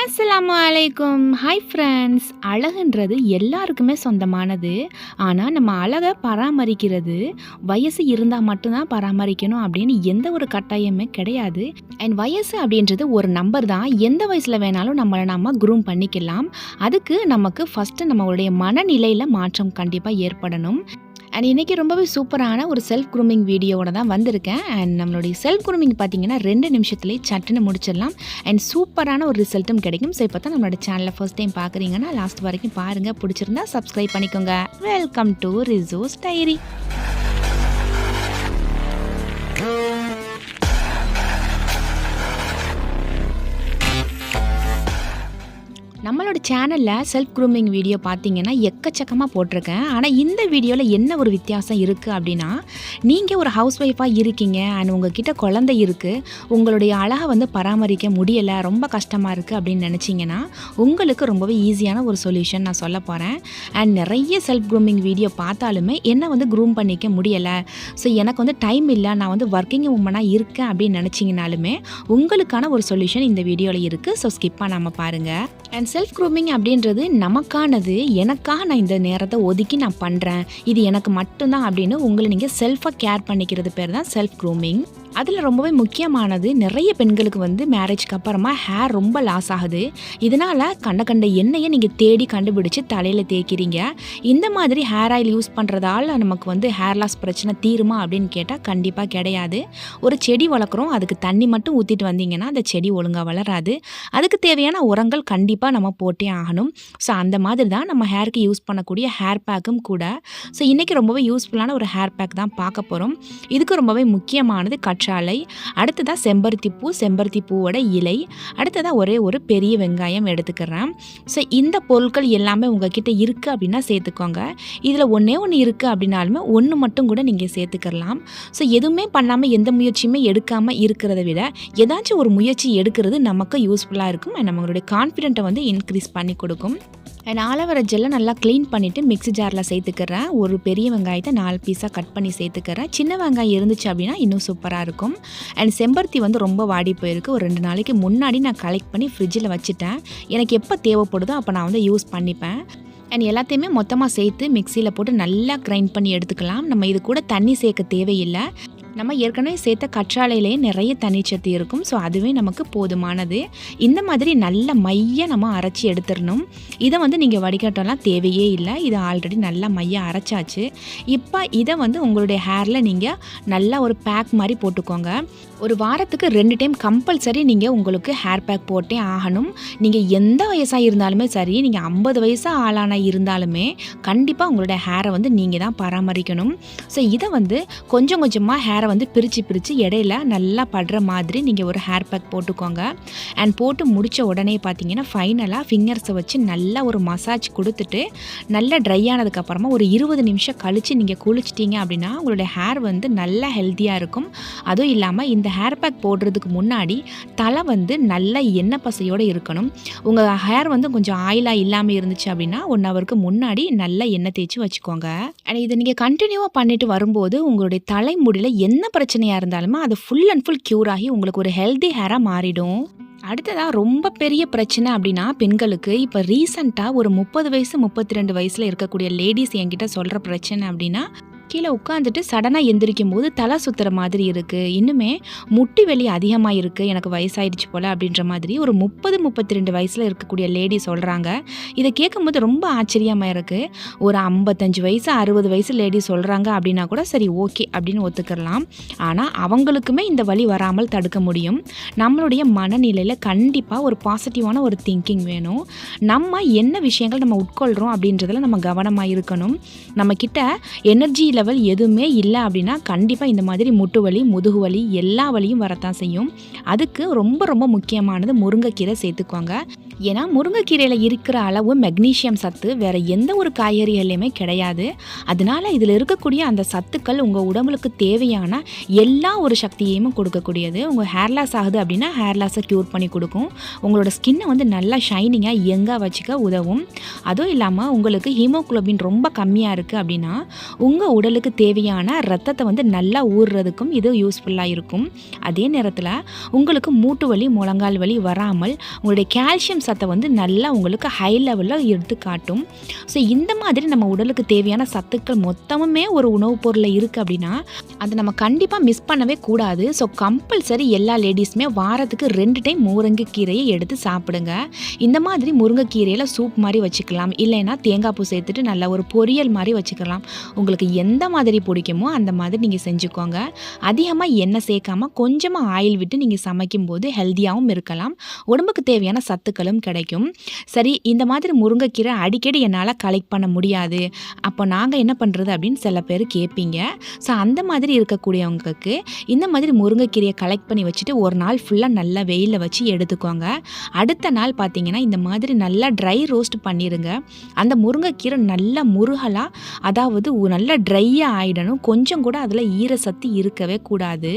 அஸ்லாமு அலைக்கும் hi friends அழகுன்றது எல்லாருக்குமே சொந்தமானது. ஆனால் நம்ம அழகை பராமரிக்கிறது வயசு இருந்தால் மட்டும்தான் பராமரிக்கணும் அப்படின்னு எந்த ஒரு கட்டாயமே கிடையாது. அண்ட் வயசு அப்படின்றது ஒரு நம்பர் தான். எந்த வயசில் வேணாலும் நம்மளை நம்ம குரூம் பண்ணிக்கலாம். அதுக்கு நமக்கு ஃபஸ்ட்டு நம்மளுடைய மனநிலையில் மாற்றம் கண்டிப்பாக ஏற்படணும். அண்ட் இன்றைக்கி ரொம்பவே சூப்பரான ஒரு செல்ஃப் க்ரூமிங் வீடியோவோட தான் வந்திருக்கேன். அண்ட் நம்மளுடைய செல்ஃப் க்ரூமிங் பார்த்தீங்கன்னா ரெண்டு நிமிஷத்துலேயே சட்டுன்னு முடிச்சிடலாம். அண்ட் சூப்பரான ஒரு ரிசல்ட்டும் கிடைக்கும். ஸோ இப்போ தான் நம்மளோட சேனலை ஃபர்ஸ்ட் டைம் பார்க்குறீங்கன்னா லாஸ்ட் வரைக்கும் பாருங்கள் பிடிச்சிருந்தா சப்ஸ்கிரைப் பண்ணிக்கோங்க. வெல்கம் டு ரிசோஸ் டைரி நம்மளோட சேனலில் செல்ஃப் க்ரூமிங் வீடியோ பார்த்தீங்கன்னா எக்கச்சக்கமாக போட்டிருக்கேன். ஆனால் இந்த வீடியோவில் என்ன ஒரு வித்தியாசம் இருக்குது அப்படின்னா நீங்கள் ஒரு ஹவுஸ் ஒய்ஃபாக இருக்கீங்க அண்ட் உங்ககிட்ட குழந்தை இருக்குது உங்களுடைய அழகை வந்து பராமரிக்க முடியலை ரொம்ப கஷ்டமாக இருக்குது அப்படின்னு நினச்சிங்கன்னா உங்களுக்கு ரொம்பவே ஈஸியான ஒரு சொல்யூஷன் நான் சொல்ல போகிறேன் அண்ட் நிறைய செல்ஃப் க்ரூமிங் வீடியோ பார்த்தாலுமே என்ன வந்து க்ரூம் பண்ணிக்க முடியலை. ஸோ எனக்கு வந்து டைம் இல்லை நான் வந்து ஒர்க்கிங் உமனாக இருக்கேன் அப்படின்னு நினச்சிங்கனாலுமே உங்களுக்கான ஒரு சொல்யூஷன் இந்த வீடியோவில் இருக்குது ஸோ ஸ்கிப் பண்ணாமல் பாருங்கள் அண்ட் செல்ஃப் க்ரூமிங் அப்படின்றது நமக்கானது. எனக்காக நான் இந்த நேரத்தை ஒதுக்கி நான் பண்ணுறேன் இது எனக்கு மட்டும்தான் அப்படின்னு உங்களை நீங்கள் செல்ஃபாக கேர் பண்ணிக்கிறது பேர் தான் செல்ஃப் க்ரூமிங் அதில் ரொம்பவே முக்கியமானது நிறைய பெண்களுக்கு வந்து மேரேஜ்க்கு அப்புறமா ஹேர் ரொம்ப லாஸ் ஆகுது. இதனால் கண்ட கண்ட எண்ணெயை நீங்கள் தேடி கண்டுபிடிச்சு தலையில் தேய்க்கிறீங்க. இந்த மாதிரி ஹேர் ஆயில் யூஸ் பண்ணுறதால நமக்கு வந்து ஹேர் லாஸ் பிரச்சனை தீருமா அப்படின்னு கேட்டால் கண்டிப்பாக கிடையாது. ஒரு செடி வளர்க்குறோம் அதுக்கு தண்ணி மட்டும் ஊற்றிட்டு வந்தீங்கன்னா அந்த செடி ஒழுங்காக வளராது. அதுக்கு தேவையான உரங்கள் கண்டிப்பாக நம்ம போட்டே ஆகணும். ஸோ அந்த மாதிரி தான் நம்ம ஹேருக்கு யூஸ் பண்ணக்கூடிய ஹேர் பேக்கும் கூட. ஸோ இன்றைக்கி ரொம்பவே யூஸ்ஃபுல்லான ஒரு ஹேர் பேக் தான் பார்க்க போகிறோம் இதுக்கு ரொம்பவே முக்கியமானது கட் கற்றாழை அடுத்ததாக செம்பருத்தி பூ செம்பருத்தி பூவோட இலை அடுத்ததாக ஒரே ஒரு பெரிய வெங்காயம் எடுத்துக்கிறேன். ஸோ இந்த பொருட்கள் எல்லாமே உங்ககிட்ட இருக்குது அப்படின்னா சேர்த்துக்கோங்க. இதில் ஒன்றே ஒன்று இருக்குது அப்படின்னாலுமே ஒன்று மட்டும் கூட நீங்கள் சேர்த்துக்கலாம் ஸோ எதுவுமே பண்ணாமல் எந்த முயற்சியுமே எடுக்காமல் இருக்கிறத விட ஏதாச்சும் ஒரு முயற்சி எடுக்கிறது நமக்கு யூஸ்ஃபுல்லாக இருக்கும். நம்மளுடைய கான்ஃபிடென்ட்டை வந்து இன்க்ரீஸ் பண்ணி கொடுக்கும். நான் ஆலோவேரா ஜெல்லை நல்லா க்ளீன் பண்ணிவிட்டு மிக்ஸி ஜாரில் சேர்த்துக்கிறேன். ஒரு பெரிய வெங்காயத்தை நாலு பீஸாக கட் பண்ணி சேர்த்துக்கிறேன். சின்ன வெங்காயம் இருந்துச்சு அப்படின்னா இன்னும் சூப்பராக இருக்கும். அண்ட் செம்பருத்தி வந்து ரொம்ப வாடி போயிருக்கு. ஒரு ரெண்டு நாளைக்கு முன்னாடி நான் கலெக்ட் பண்ணி ஃப்ரிட்ஜில் வச்சுட்டேன். எனக்கு எப்போ தேவைப்படுதோ அப்போ நான் வந்து யூஸ் பண்ணிப்பேன். அண்ட் எல்லாத்தையுமே மொத்தமாக சேர்த்து மிக்சியில் போட்டு நல்லா கிரைண்ட் பண்ணி எடுத்துக்கலாம். நம்ம இது கூட தண்ணி சேர்க்க தேவையில்லை. நம்ம ஏற்கனவே சேர்த்த கற்றாழையிலே நிறைய தனிச்சத்து இருக்கும். ஸோ அதுவே நமக்கு போதுமானது. இந்த மாதிரி நல்ல மைய நம்ம அரைச்சி எடுத்துடணும். இதை வந்து நீங்கள் வடிகட்டலாம் தேவையே இல்லை. இது ஆல்ரெடி நல்லா மைய அரைச்சாச்சு. இப்போ இதை வந்து உங்களுடைய ஹேரில் நீங்கள் நல்லா ஒரு பேக் மாதிரி போட்டுக்கோங்க. ஒரு வாரத்துக்கு ரெண்டு டைம் கம்பல்சரி நீங்கள் உங்களுக்கு ஹேர் பேக் போட்டே ஆகணும். நீங்கள் எந்த வயசாக இருந்தாலுமே சரி நீங்கள் ஐம்பது வயசாக ஆளான இருந்தாலுமே கண்டிப்பாக உங்களோட ஹேரை வந்து நீங்கள் தான் பராமரிக்கணும். ஸோ இதை வந்து கொஞ்சம் கொஞ்சமாக ஹேரை வந்து பிரித்து பிரித்து இடையில நல்லா படுற மாதிரி நீங்கள் ஒரு ஹேர் பேக் போட்டுக்கோங்க. அண்ட் போட்டு முடித்த உடனே பார்த்தீங்கன்னா ஃபைனலாக ஃபிங்கர்ஸை வச்சு நல்லா ஒரு மசாஜ் கொடுத்துட்டு நல்லா ட்ரை ஆனதுக்கப்புறமா ஒரு இருபது நிமிஷம் கழித்து நீங்கள் குளிச்சிட்டிங்க அப்படின்னா உங்களுடைய ஹேர் வந்து நல்லா ஹெல்த்தியாக இருக்கும். அதுவும் இல்லாமல் இந்த ஹேர் பேக் போடுறதுக்கு முன்னாடி தலை வந்து நல்ல எண்ணெய் பசையோடு இருக்கணும். உங்கள் ஹேர் வந்து கொஞ்சம் ஆயிலாக இல்லாமல் இருந்துச்சு அப்படின்னா ஒன் ஹவருக்கு முன்னாடி நல்லா எண்ணெய் தேய்ச்சி வச்சுக்கோங்க. அண்ட் இதை நீங்கள் கண்டினியூவாக பண்ணிட்டு வரும்போது உங்களுடைய தலைமுடியில் என்ன பிரச்சனையாக இருந்தாலுமே அது ஃபுல் அண்ட் ஃபுல் க்யூர் ஆகி உங்களுக்கு ஒரு ஹெல்தி ஹேராக மாறிடும். அடுத்ததாக ரொம்ப பெரிய பிரச்சனை அப்படின்னா பெண்களுக்கு இப்போ ரீசண்டாக ஒரு முப்பது வயசு முப்பத்தி ரெண்டு வயசில் இருக்கக்கூடிய லேடிஸ் என்கிட்ட சொல்கிற பிரச்சனை அப்படின்னா கீழே உட்காந்துட்டு சடனாக எந்திரிக்கும் போது தலை சுத்துற மாதிரி இருக்குது இன்னுமே முட்டி வெளி அதிகமாக இருக்குது எனக்கு வயசாயிடுச்சு போல் அப்படின்ற மாதிரி ஒரு முப்பது முப்பத்தி ரெண்டு வயசில் இருக்கக்கூடிய லேடி சொல்கிறாங்க இதை கேட்கும்போது ரொம்ப ஆச்சரியமாக இருக்குது ஒரு ஐம்பத்தஞ்சு வயசு அறுபது வயசு லேடி சொல்கிறாங்க அப்படின்னா கூட சரி ஓகே அப்படின்னு ஒத்துக்கிறலாம். ஆனால் அவங்களுக்குமே இந்த வழி வராமல் தடுக்க முடியும். நம்மளுடைய மனநிலையில் கண்டிப்பாக ஒரு பாசிட்டிவான ஒரு திங்கிங் வேணும். நம்ம என்ன விஷயங்கள் நம்ம உட்கொள்கிறோம் அப்படின்றதில் நம்ம கவனமாக இருக்கணும். நம்மக்கிட்ட எனர்ஜி லெவல் எதுவுமே இல்லை அப்படின்னா கண்டிப்பாக இந்த மாதிரி முட்டு வலி முதுகு வலி எல்லா வலியும் வரத்தான் செய்யும். அதுக்கு ரொம்ப ரொம்ப முக்கியமானது முருங்கைக்கீரை சேர்த்துக்கோங்க ஏன்னா முருங்கைக்கீரையில் இருக்கிற அளவு மெக்னீஷியம் சத்து வேற எந்த ஒரு காய்கறிகள்லையுமே கிடையாது. அதனால இதில் இருக்கக்கூடிய அந்த சத்துக்கள் உங்கள் உடம்புக்கு தேவையான எல்லா ஒரு சக்தியையும் கொடுக்கக்கூடியது. உங்கள் ஹேர் லாஸ் ஆகுது அப்படின்னா ஹேர் லாஸை க்யூர் பண்ணி கொடுக்கும். உங்களோட ஸ்கின்னை வந்து நல்லா ஷைனிங்காக எங்காக வச்சுக்க உதவும். அதுவும் இல்லாமல் உங்களுக்கு ஹீமோகுளோபின் ரொம்ப கம்மியாக இருக்குது அப்படின்னா உங்கள் உடலுக்கு தேவையான ரத்தத்தை வந்து நல்லா ஊறுறதுக்கும் இது யூஸ்ஃபுல்லாக இருக்கும். அதே நேரத்தில் உங்களுக்கு மூட்டு வலி முழங்கால் வலி வராமல் உங்களுடைய கால்சியம் கால்சியம் சத்தை வந்து நல்லா உங்களுக்கு ஹை லெவலில் எடுத்து காட்டும். ஸோ இந்த மாதிரி நம்ம உடலுக்கு தேவையான சத்துக்கள் மொத்தமுமே ஒரு உணவுப் பொருளில் இருக்குது அப்படின்னா அதை நம்ம கண்டிப்பாக மிஸ் பண்ணவே கூடாது. ஸோ கம்பல்சரி எல்லா லேடிஸுமே வாரத்துக்கு ரெண்டு டைம் முருங்கைக்கீரையை எடுத்து சாப்பிடுங்க. இந்த மாதிரி முருங்கைக்கீரையில் சூப் மாதிரி வச்சுக்கலாம். இல்லைன்னா தேங்காய் பூ சேர்த்துட்டு நல்ல ஒரு பொரியல் மாதிரி வச்சுக்கலாம். உங்களுக்கு எந்த மாதிரி பிடிக்குமோ அந்த மாதிரி நீங்கள் செஞ்சுக்கோங்க. அதிகமாக எண்ணெய் சேர்க்காம கொஞ்சமாக ஆயில் விட்டு நீங்கள் சமைக்கும்போது ஹெல்த்தியாகவும் இருக்கலாம். உடம்புக்கு தேவையான சத்துக்களும் கிடைக்கும். சரி இந்த மாதிரி முருங்கைக்கீரை அடிக்கடி என்னால் கலெக்ட் பண்ண முடியாது. அப்போ நாங்கள் என்ன பண்ணுறது அப்படின்னு சில பேர் கேட்பீங்க ஸோ அந்த மாதிரி இருக்கக்கூடியவங்களுக்கு இந்த மாதிரி முருங்கைக்கீரையை கலெக்ட் பண்ணி வச்சுட்டு ஒரு நாள் ஃபுல்லாக நல்லா வெயிலில் வச்சு எடுத்துக்கோங்க. அடுத்த நாள் பார்த்தீங்கன்னா இந்த மாதிரி நல்லா ட்ரை ரோஸ்ட் பண்ணிடுங்க அந்த முருங்கைக்கீரை நல்லா முருகலாக அதாவது நல்லா ட்ரையாக ஆகிடணும் கொஞ்சம் கூட அதில் ஈரசத்து இருக்கவே கூடாது.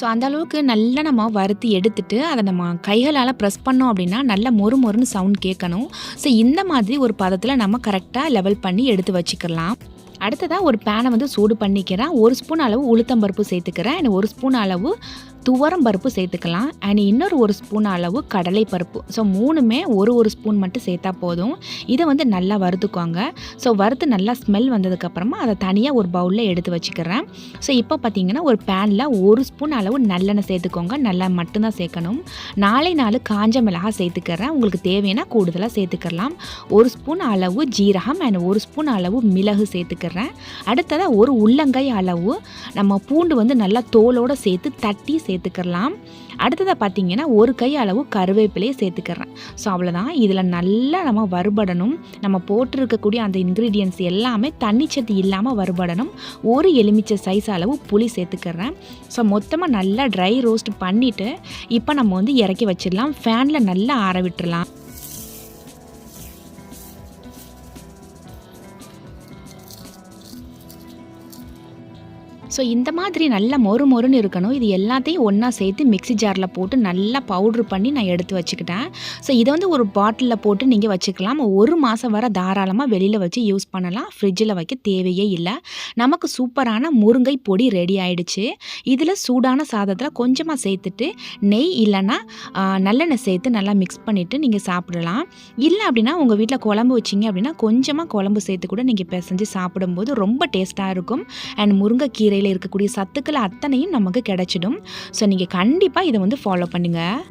ஸோ அந்த அளவுக்கு நல்லா நம்ம வறுத்து எடுத்துட்டு அதை நம்ம கைகளால் ப்ரெஸ் பண்ணோம் அப்படின்னா நல்லா மொறு மொறுன்னு சவுண்ட் கேட்கணும். ஸோ இந்த மாதிரி ஒரு பதத்தில் நம்ம கரெக்டாக லெவல் பண்ணி எடுத்து வச்சுக்கலாம். அடுத்ததாக ஒரு பேனை வந்து சூடு பண்ணிக்கிறேன். ஒரு ஸ்பூன் அளவு உளுத்தம்பருப்பு சேர்த்துக்கிறேன். and ஒரு ஸ்பூன் அளவு துவரம் பருப்பு சேர்த்துக்கலாம். அண்ட் இன்னொரு ஒரு ஸ்பூன் அளவு கடலை பருப்பு. ஸோ மூணுமே ஒரு ஒரு ஸ்பூன் மட்டும் சேர்த்தா போதும். இதை வந்து நல்லா வறுத்துக்கோங்க. ஸோ வறுத்து நல்லா ஸ்மெல் வந்ததுக்கப்புறமா அதை தனியாக ஒரு பவுலில் எடுத்து வச்சுக்கிறேன். ஸோ இப்போ பார்த்தீங்கன்னா ஒரு பேனில் ஒரு ஸ்பூன் அளவு நல்லெண்ணெய் சேர்த்துக்கோங்க. நல்லா மட்டும்தான் சேர்க்கணும். நாளை நாலு காஞ்ச மிளகாய் சேர்த்துக்கிறேன். உங்களுக்கு தேவையான கூடுதலாக சேர்த்துக்கலாம். ஒரு ஸ்பூன் அளவு ஜீரகம் அண்ட் ஒரு ஸ்பூன் அளவு மிளகு சேர்த்துக்கிறேன். அடுத்ததாக ஒரு உள்ளங்கை அளவு நம்ம பூண்டு வந்து நல்லா தோலோடு சேர்த்து தட்டி சேர்த்துக்கிறலாம். அடுத்ததாக பார்த்தீங்கன்னா ஒரு கை அளவு கருவேப்பிலையை சேர்த்துக்கிறேன். ஸோ அவ்வளோதான் இதில் நல்லா நம்ம வறுபடணும். நம்ம போட்டிருக்கக்கூடிய அந்த இன்க்ரீடியன்ஸ் எல்லாமே தண்ணிச்சத்து இல்லாமல் வறுபடணும். ஒரு எலுமிச்சை சைஸ் அளவு புளி சேர்த்துக்கிறேன். ஸோ மொத்தமாக நல்லா ட்ரை ரோஸ்ட் பண்ணிவிட்டு இப்போ நம்ம வந்து இறக்கி வச்சிடலாம். ஃபேனில் நல்லா ஆற விட்டுடலாம் ஸோ இந்த மாதிரி நல்லா மொறு மொறுன்னு இருக்கணும். இது எல்லாத்தையும் ஒன்றா சேர்த்து மிக்ஸி ஜாரில் போட்டு நல்லா பவுட்ரு பண்ணி நான் எடுத்து வச்சுக்கிட்டேன். ஸோ இதை வந்து ஒரு பாட்டிலில் போட்டு நீங்கள் வச்சுக்கலாம். ஒரு மாதம் வர தாராளமாக வெளியில் வச்சு யூஸ் பண்ணலாம். ஃப்ரிட்ஜில் வைக்க தேவையே இல்லை. நமக்கு சூப்பரான முருங்கை பொடி ரெடி ஆயிடுச்சு. இதில் சூடான சாதத்தில் கொஞ்சமாக சேர்த்துட்டு நெய் இல்லைன்னா நல்லெண்ணெய் சேர்த்து நல்லா மிக்ஸ் பண்ணிவிட்டு நீங்கள் சாப்பிடலாம். இல்லை அப்படின்னா உங்கள் வீட்டில் குழம்பு வச்சிங்க அப்படின்னா கொஞ்சமாக குழம்பு சேர்த்து கூட நீங்கள் பிசைஞ்சு சாப்பிடும்போது ரொம்ப டேஸ்ட்டாக இருக்கும். அண்ட் முருங்கைக்கீரையில் இருக்கக்கூடிய சத்துக்கள் அத்தனையும் நமக்கு கிடைச்சிடும். ஸோ நீங்கள் கண்டிப்பாக இதை வந்து ஃபாலோ பண்ணுங்கள்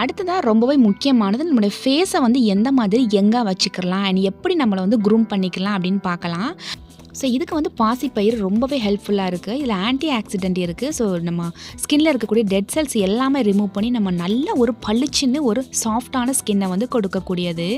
அடுத்ததாக ரொம்பவே முக்கியமானது நம்மளுடைய ஃபேஸை வந்து எந்த மாதிரி எங்கே வச்சுக்கலாம்? அண்ட் எப்படி நம்மளை வந்து க்ரூம் பண்ணிக்கலாம் அப்படின்னு பார்க்கலாம். ஸோ இதுக்கு வந்து பாசிப்பயிர் ரொம்பவே ஹெல்ப்ஃபுல்லாக இருக்குது இதில் ஆன்டி ஆக்சிடென்ட் இருக்குது ஸோ நம்ம ஸ்கின்ல இருக்கக்கூடிய டெட் செல்ஸ் எல்லாமே ரிமூவ் பண்ணி நம்ம நல்ல ஒரு பளிச்சுன்னு ஒரு சாஃப்டான ஸ்கின்னை வந்து கொடுக்கக்கூடியது.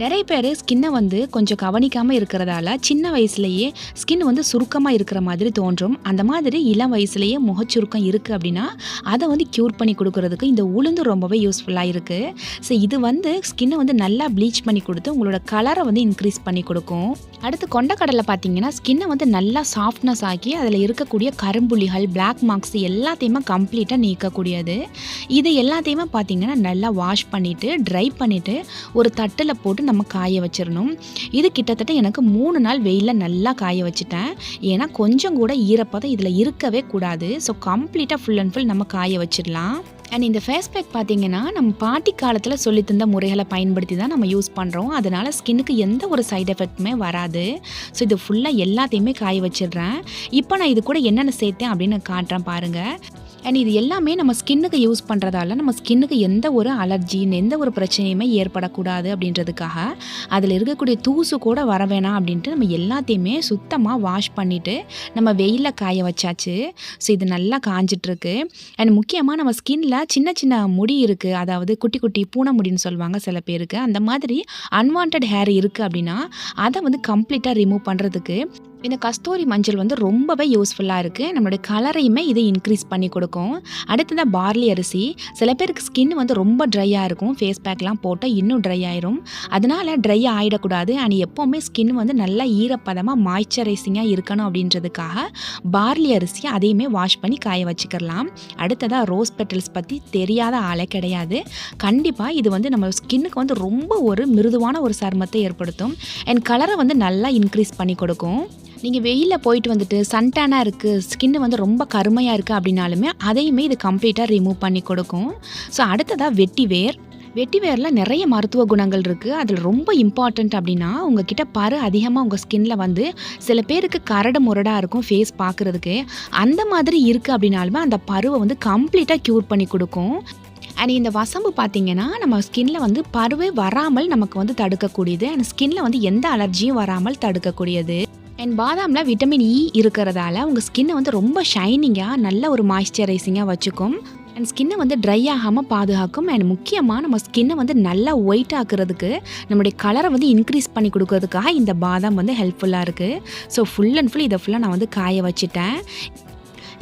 நிறைய பேர் ஸ்கின்னை வந்து கொஞ்சம் கவனிக்காமல் இருக்கிறதால சின்ன வயசுலேயே ஸ்கின் வந்து சுருக்கமாக இருக்கிற மாதிரி தோன்றும். அந்த மாதிரி இளம் வயசுலேயே முகச்சுருக்கம் இருக்குது அப்படின்னா அதை வந்து க்யூர் பண்ணி கொடுக்கறதுக்கு இந்த உளுந்து ரொம்பவே யூஸ்ஃபுல்லாக இருக்குது ஸோ இது வந்து ஸ்கின்னை வந்து நல்லா ப்ளீச் பண்ணி கொடுத்து உங்களோட கலரை வந்து இன்க்ரீஸ் பண்ணி கொடுக்கும். அடுத்து கொண்டக்கடலை பார்த்தீங்கன்னா ஸ்கின்னை வந்து நல்லா சாஃப்ட்னஸ் ஆக்கி அதில் இருக்கக்கூடிய கரும்புள்ளிகள் பிளாக் மார்க்ஸ் எல்லாத்தையுமே கம்ப்ளீட்டாக நீக்கக்கூடியது. இது எல்லாத்தையுமே பார்த்தீங்கன்னா நல்லா வாஷ் பண்ணிவிட்டு ட்ரை பண்ணிவிட்டு ஒரு தட்டில் போட்டு நம்ம காய வச்சிடணும் இது கிட்டத்தட்ட எனக்கு மூணு நாள் வெயிலில் நல்லா காய வச்சுட்டேன். ஏன்னா கொஞ்சம் கூட ஈரப்பதம் இதில் இருக்கவே கூடாது. ஸோ கம்ப்ளீட்டாக ஃபுல் அண்ட் ஃபுல் நம்ம காய வச்சிடலாம் அண்ட் இந்த ஃபேஸ் பேக் பார்த்தீங்கன்னா நம்ம பாட்டி காலத்தில் சொல்லி தந்த முறைகளை பயன்படுத்தி தான் நம்ம யூஸ் பண்ணுறோம் அதனால் ஸ்கின்னுக்கு எந்த ஒரு சைட் எஃபெக்ட்டுமே வராது. ஸோ இது ஃபுல்லாக எல்லாத்தையுமே காய வச்சிடுறேன். இப்போ நான் இது கூட என்னென்ன சேர்த்தேன் அப்படின்னு நான் காட்டுறேன் பாருங்கள் அண்ட் இது எல்லாமே நம்ம ஸ்கின்னுக்கு யூஸ் பண்ணுறதால நம்ம ஸ்கின்னுக்கு எந்த ஒரு அலர்ஜி எந்த ஒரு பிரச்சனையுமே ஏற்படக்கூடாது அப்படின்றதுக்காக அதில் இருக்கக்கூடிய தூசு கூட வர வேணாம் அப்படின்ட்டு நம்ம எல்லாத்தையுமே சுத்தமாக வாஷ் பண்ணிவிட்டு நம்ம வெயிலில் காய வச்சாச்சு. ஸோ இது நல்லா காஞ்சிட்ருக்கு. அண்ட் முக்கியமாக நம்ம ஸ்கின்னில் சின்ன சின்ன முடி இருக்குது அதாவது குட்டி குட்டி பூனை முடின்னு சொல்லுவாங்க சில பேருக்கு. அந்த மாதிரி அன்வான்ட் ஹேர் இருக்குது அப்படின்னா அதை வந்து கம்ப்ளீட்டாக ரிமூவ் பண்ணுறதுக்கு இந்த கஸ்தூரி மஞ்சள் வந்து ரொம்பவே யூஸ்ஃபுல்லாக இருக்குது நம்மளுடைய கலரையுமே இது இன்க்ரீஸ் பண்ணி கொடுக்கும். அடுத்ததாக பார்லி அரிசி. சில பேருக்கு ஸ்கின் வந்து ரொம்ப ட்ரையாக இருக்கும். ஃபேஸ் பேக்லாம் போட்டால் இன்னும் ட்ரை ஆயிரும். அதனால் ட்ரை ஆகிடக்கூடாது அண்ட் எப்போவுமே ஸ்கின் வந்து நல்லா ஈரப்பதமாக மாய்ச்சரைசிங்காக இருக்கணும் அப்படின்றதுக்காக பார்லி அரிசியை அதையுமே வாஷ் பண்ணி காய வச்சுக்கலாம் அடுத்ததாக ரோஸ் பெட்டல்ஸ் பற்றி தெரியாத ஆளே கிடையாது. கண்டிப்பாக இது வந்து நம்ம ஸ்கின்னுக்கு வந்து ரொம்ப ஒரு மிருதுவான ஒரு சருமத்தை ஏற்படுத்தும். அண்ட் கலரை வந்து நல்லா இன்க்ரீஸ் பண்ணி கொடுக்கும். நீங்கள் வெயிலில் போயிட்டு வந்துட்டு சன்டேனாக இருக்குது ஸ்கின்னு வந்து ரொம்ப கருமையாக இருக்குது அப்படின்னாலுமே அதையுமே இது கம்ப்ளீட்டாக ரிமூவ் பண்ணி கொடுக்கும். ஸோ அடுத்ததாக வெட்டி வேர் வெட்டிவேரில் நிறைய மருத்துவ குணங்கள் இருக்குது அதில் ரொம்ப இம்பார்ட்டண்ட் அப்படின்னா உங்ககிட்ட பரு அதிகமாக உங்கள் ஸ்கின்ல வந்து சில பேருக்கு கரடு முரடாக இருக்கும் ஃபேஸ் பார்க்குறதுக்கு. அந்த மாதிரி இருக்குது அப்படின்னாலுமே அந்த பருவை வந்து கம்ப்ளீட்டாக க்யூர் பண்ணி கொடுக்கும். அண்ட் இந்த வசம்பு பார்த்தீங்கன்னா நம்ம ஸ்கின்ல வந்து பருவே வராமல் நமக்கு வந்து தடுக்கக்கூடியது. அண்ட் ஸ்கின்ல வந்து எந்த அலர்ஜியும் வராமல் தடுக்கக்கூடியது. அண்ட் பாதாமில் விட்டமின் இ இருக்கிறதால உங்கள் ஸ்கின்னை வந்து ரொம்ப ஷைனிங்காக நல்ல ஒரு மாய்ஸ்சரைசிங்காக வச்சுக்கும். அண்ட் ஸ்கின்னை வந்து ட்ரை ஆகாமல் பாதுகாக்கும். அண்ட் முக்கியமாக நம்ம ஸ்கின்னை வந்து நல்லா ஒயிட் ஆக்குறதுக்கு நம்மளுடைய கலரை வந்து இன்க்ரீஸ் பண்ணி கொடுக்கறதுக்காக இந்த பாதாம் வந்து ஹெல்ப்ஃபுல்லாக இருக்குது ஸோ ஃபுல் அண்ட் ஃபுல் இதை ஃபுல்லாக நான் வந்து காய வச்சுட்டேன்.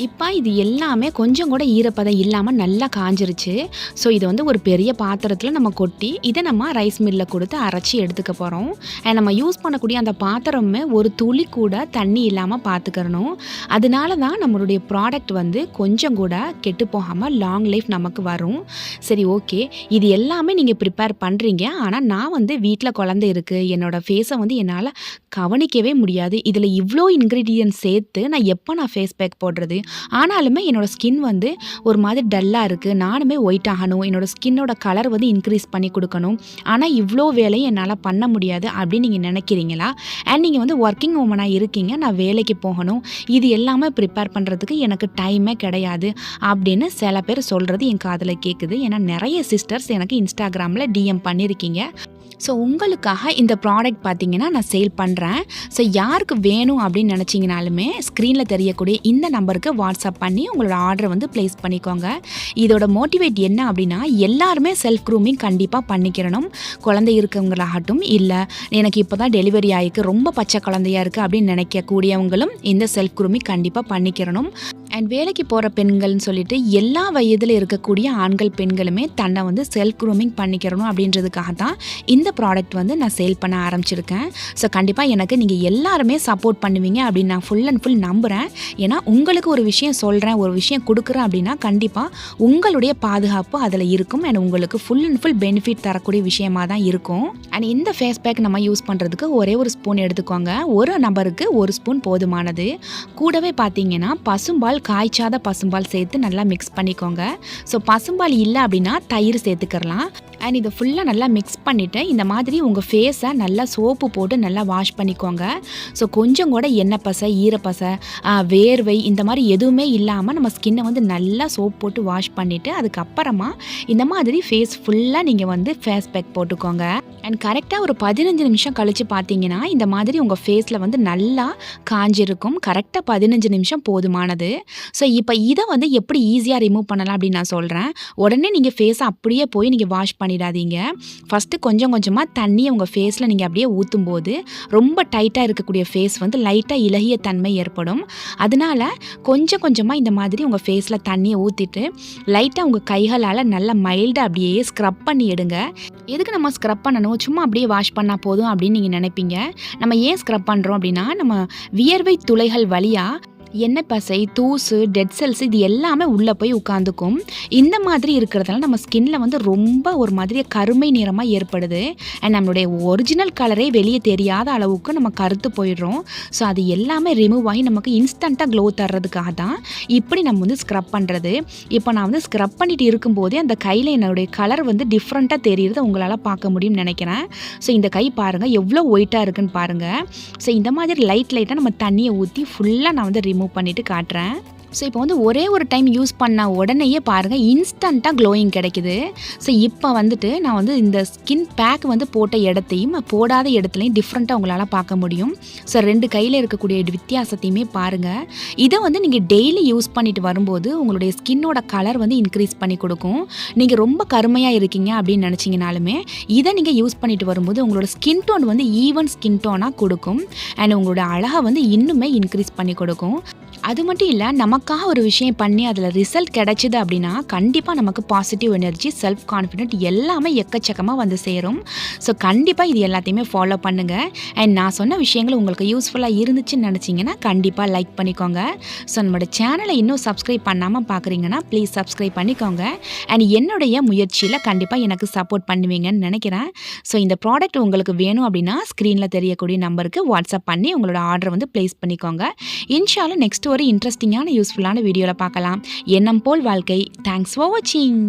இப்போ இது எல்லாமே கொஞ்சம் கூட ஈரப்பதம் இல்லாமல் நல்லா காஞ்சிருச்சு. ஸோ இதை வந்து ஒரு பெரிய பாத்திரத்தில் நம்ம கொட்டி இதை நம்ம ரைஸ் மில்லில் கொடுத்து அரைச்சி எடுத்துக்க போகிறோம் அண்ட் நம்ம யூஸ் பண்ணக்கூடிய அந்த பாத்திரமே ஒரு துளி கூட தண்ணி இல்லாமல் பார்த்துக்கிறணும் அதனால தான் நம்மளுடைய ப்ராடக்ட் வந்து கொஞ்சம் கூட கெட்டு போகாமல் லாங் லைஃப் நமக்கு வரும். சரி ஓகே இது எல்லாமே நீங்கள் ப்ரிப்பேர் பண்ணுறீங்க ஆனால் நான் வந்து வீட்டில் குழந்தை இருக்குது என்னோடய ஃபேஸை வந்து என்னால் கவனிக்கவே முடியாது. இதில் இவ்வளோ இன்க்ரீடியன்ட் சேர்த்து நான் எப்போ நான் ஃபேஸ் பேக் போடுறது? ஆனாலுமே என்னோடய ஸ்கின் வந்து ஒரு மாதிரி டல்லாக இருக்குது நானுமே ஒயிட் ஆகணும். என்னோடய ஸ்கின்னோட கலர் வந்து இன்க்ரீஸ் பண்ணி கொடுக்கணும். ஆனால் இவ்வளோ வேலையும் என்னால் பண்ண முடியாது அப்படின்னு நீங்கள் நினைக்கிறீங்களா? அண்ட் நீங்கள் வந்து ஒர்க்கிங் உமனாக இருக்கீங்க. நான் வேலைக்கு போகணும். இது எல்லாமே ப்ரிப்பேர் பண்ணுறதுக்கு எனக்கு டைமே கிடையாது அப்படின்னு சில பேர் சொல்கிறது என் காதில் கேட்குது ஏன்னா நிறைய சிஸ்டர்ஸ் எனக்கு இன்ஸ்டாகிராமில் டிஎம் பண்ணியிருக்கீங்க ஸோ உங்களுக்காக இந்த ப்ராடக்ட் பார்த்தீங்கன்னா நான் சேல் பண்ணுறேன் ஸோ யாருக்கு வேணும் அப்படின்னு நினச்சிங்கனாலுமே ஸ்க்ரீனில் தெரியக்கூடிய இந்த நம்பருக்கு வாட்ஸ்அப் பண்ணி உங்களோட ஆர்டரை வந்து ப்ளேஸ் பண்ணிக்கோங்க. இதோட மோட்டிவேட் என்ன அப்படின்னா எல்லாருமே செல்ஃப் க்ரூமிங் கண்டிப்பாக பண்ணிக்கிறணும். குழந்தை இருக்கவங்களாகட்டும் இல்லை எனக்கு இப்போ தான் டெலிவரி ஆகிருக்கு ரொம்ப பச்சை குழந்தையாக இருக்குது அப்படின்னு நினைக்கக்கூடியவங்களும் இந்த செல்ஃப் க்ரூமிங் கண்டிப்பாக பண்ணிக்கிறணும். அண்ட் வேலைக்கு போகிற பெண்கள்னு சொல்லிட்டு எல்லா வயதில் இருக்கக்கூடிய ஆண்கள் பெண்களுமே தன்னை வந்து செல்ஃப் க்ரூமிங் பண்ணிக்கிறணும் அப்படின்றதுக்காக தான் இந்த ப்ராடக்ட் வந்து நான் சேல் பண்ண ஆரம்பிச்சிருக்கேன். ஸோ கண்டிப்பாக எனக்கு நீங்கள் எல்லாருமே சப்போர்ட் பண்ணுவீங்க அப்படின்னு நான் ஃபுல் அண்ட் ஃபுல் நம்புகிறேன் ஏன்னா உங்களுக்கு ஒரு விஷயம் சொல்கிறேன் ஒரு விஷயம் கொடுக்குறேன் அப்படின்னா கண்டிப்பாக உங்களுடைய பாதுகாப்பு அதில் இருக்கும் அண்ட் உங்களுக்கு ஃபுல் அண்ட் ஃபுல் பெனிஃபிட் தரக்கூடிய விஷயமாக தான் இருக்கும். அண்ட் இந்த ஃபேஸ் பேக் நம்ம யூஸ் பண்ணுறதுக்கு ஒரே ஒரு ஸ்பூன் எடுத்துக்கோங்க. ஒரு நபருக்கு ஒரு ஸ்பூன் போதுமானது. கூடவே பார்த்தீங்கன்னா பசும்பால் காய்ச்சாத பசும்பால் சேர்த்து நல்லா மிக்ஸ் பண்ணிக்கோங்க. ஸோ பசும்பால் இல்லை அப்படின்னா தயிர் சேர்த்துக்கிறலாம் அண்ட் இதை ஃபுல்லாக நல்லா மிக்ஸ் பண்ணிவிட்டு இந்த மாதிரி உங்கள் ஃபேஸை நல்லா சோப்பு போட்டு நல்லா வாஷ் பண்ணிக்கோங்க. ஸோ கொஞ்சம் கூட எண்ணெய் பசை ஈரப்பசை வேர்வை இந்த மாதிரி எதுவுமே இல்லாமல் நம்ம ஸ்கின்னை வந்து நல்லா சோப் போட்டு வாஷ் பண்ணிவிட்டு அதுக்கப்புறமா இந்த மாதிரி ஃபேஸ் ஃபுல்லாக நீங்கள் வந்து ஃபேஸ் பேக் போட்டுக்கோங்க. அண்ட் கரெக்டாக ஒரு பதினஞ்சு நிமிஷம் கழித்து பார்த்தீங்கன்னா இந்த மாதிரி உங்கள் ஃபேஸில் வந்து நல்லா காஞ்சிருக்கும். கரெக்டாக பதினஞ்சு நிமிஷம் போதுமானது. ஸோ இப்போ இதை வந்து எப்படி ஈஸியாக ரிமூவ் பண்ணலாம் அப்படின்னு நான் சொல்கிறேன் உடனே நீங்கள் ஃபேஸை அப்படியே போய் நீங்கள் வாஷ் பண்ணி பண்ணிடாதீங்க. ஃபஸ்ட்டு கொஞ்சம் கொஞ்சமாக தண்ணியை உங்கள் ஃபேஸில் நீங்கள் அப்படியே ஊற்றும் போது ரொம்ப டைட்டாக இருக்கக்கூடிய ஃபேஸ் வந்து லைட்டாக இலகிய தன்மை ஏற்படும். அதனால கொஞ்சம் கொஞ்சமாக இந்த மாதிரி உங்கள் ஃபேஸில் தண்ணியை ஊற்றிட்டு லைட்டாக உங்கள் கைகளால் நல்லா மைல்டாக அப்படியே ஸ்க்ரப் பண்ணி எடுங்க. எதுக்கு நம்ம ஸ்க்ரப் பண்ணணும்? சும்மா அப்படியே வாஷ் பண்ணால் போதும் அப்படின்னு நீங்கள் நினைப்பீங்க. நம்ம ஏன் ஸ்க்ரப் பண்ணுறோம் அப்படின்னா நம்ம வியர்வை துளைகள் வழியாக எண்ணெய் பசை தூசு டெட் செல்ஸ் இது எல்லாமே உள்ளே போய் உட்காந்துக்கும் இந்த மாதிரி இருக்கிறதால நம்ம ஸ்கின்ல வந்து ரொம்ப ஒரு மாதிரி கருமை நிறமாக ஏற்படுது. அண்ட் நம்மளுடைய ஒரிஜினல் கலரே வெளியே தெரியாத அளவுக்கு நம்ம கருத்து போயிடுறோம். ஸோ அது எல்லாமே ரிமூவ் ஆகி நமக்கு இன்ஸ்டண்ட்டாக க்ளோ தர்றதுக்காக தான் இப்படி நம்ம வந்து ஸ்க்ரப் பண்ணுறது இப்போ நான் வந்து ஸ்க்ரப் பண்ணிட்டு இருக்கும்போதே அந்த கையில் என்னுடைய கலர் வந்து டிஃப்ரெண்ட்டாக தெரியுறத உங்களால் பார்க்க முடியும்னு நினைக்கிறேன். ஸோ இந்த கை பாருங்கள் எவ்வளோ ஒயிட்டாக இருக்குன்னு பாருங்கள் ஸோ இந்த மாதிரி லைட் லைட்டாக நம்ம தண்ணியை ஊற்றி ஃபுல்லாக நான் வந்து ரிமூவ் ரிமூவ் பண்ணிவிட்டு காட்டுறேன். ஸோ இப்போ வந்து ஒரே ஒரு டைம் யூஸ் பண்ண உடனேயே பாருங்கள் இன்ஸ்டண்ட்டாக க்ளோயிங் கிடைக்குது. ஸோ இப்போ வந்துட்டு நான் வந்து இந்த ஸ்கின் பேக் வந்து போட்ட இடத்தையும் போடாத இடத்துலையும் டிஃப்ரெண்ட்டாக உங்களால் பார்க்க முடியும். ஸோ ரெண்டு கையில் இருக்கக்கூடிய வித்தியாசத்தையுமே பாருங்கள் இதை வந்து நீங்கள் டெய்லி யூஸ் பண்ணிட்டு வரும்போது உங்களுடைய ஸ்கின்னோட கலர் வந்து இன்க்ரீஸ் பண்ணி கொடுக்கும். நீங்கள் ரொம்ப கருமையாக இருக்கீங்க அப்படின்னு நினச்சிங்கனாலுமே இதை நீங்கள் யூஸ் பண்ணிட்டு வரும்போது உங்களோட ஸ்கின் டோன் வந்து ஈவன் ஸ்கின் டோனாக கொடுக்கும். அண்ட் உங்களோட அழகை வந்து இன்னுமே இன்க்ரீஸ் பண்ணி கொடுக்கும். அது மட்டும் இல்லை நமக்காக ஒரு விஷயம் பண்ணி அதில் ரிசல்ட் கிடைச்சிது அப்படின்னா கண்டிப்பாக நமக்கு பாசிட்டிவ் எனர்ஜி செல்ஃப் கான்ஃபிடென்ட் எல்லாமே எக்கச்சக்கமாக வந்து சேரும். ஸோ கண்டிப்பாக இது எல்லாத்தையுமே ஃபாலோ பண்ணுங்கள் அண்ட் நான் சொன்ன விஷயங்கள் உங்களுக்கு யூஸ்ஃபுல்லாக இருந்துச்சுன்னு நினச்சிங்கன்னா கண்டிப்பாக லைக் பண்ணிக்கோங்க. ஸோ நம்மளோட சேனலை இன்னும் சப்ஸ்கிரைப் பண்ணாமல் பார்க்குறீங்கன்னா ப்ளீஸ் சப்ஸ்கிரைப் பண்ணிக்கோங்க. அண்ட் என்னுடைய முயற்சியில் கண்டிப்பாக எனக்கு சப்போர்ட் பண்ணுவீங்கன்னு நினைக்கிறேன். ஸோ இந்த ப்ராடக்ட் உங்களுக்கு வேணும் அப்படின்னா ஸ்க்ரீனில் தெரியக்கூடிய நம்பருக்கு வாட்ஸ்அப் பண்ணி உங்களோட ஆர்டர் வந்து ப்ளேஸ் பண்ணிக்கோங்க. இன்ஷாலும் நெக்ஸ்ட் ஒரு இன்ட்ரெஸ்டிங்கான யூஸ்ஃபுல்லான வீடியோவில் பார்க்கலாம். எண்ணம் போல் வாழ்க்கை. தேங்க்ஸ் ஃபார் வாட்சிங்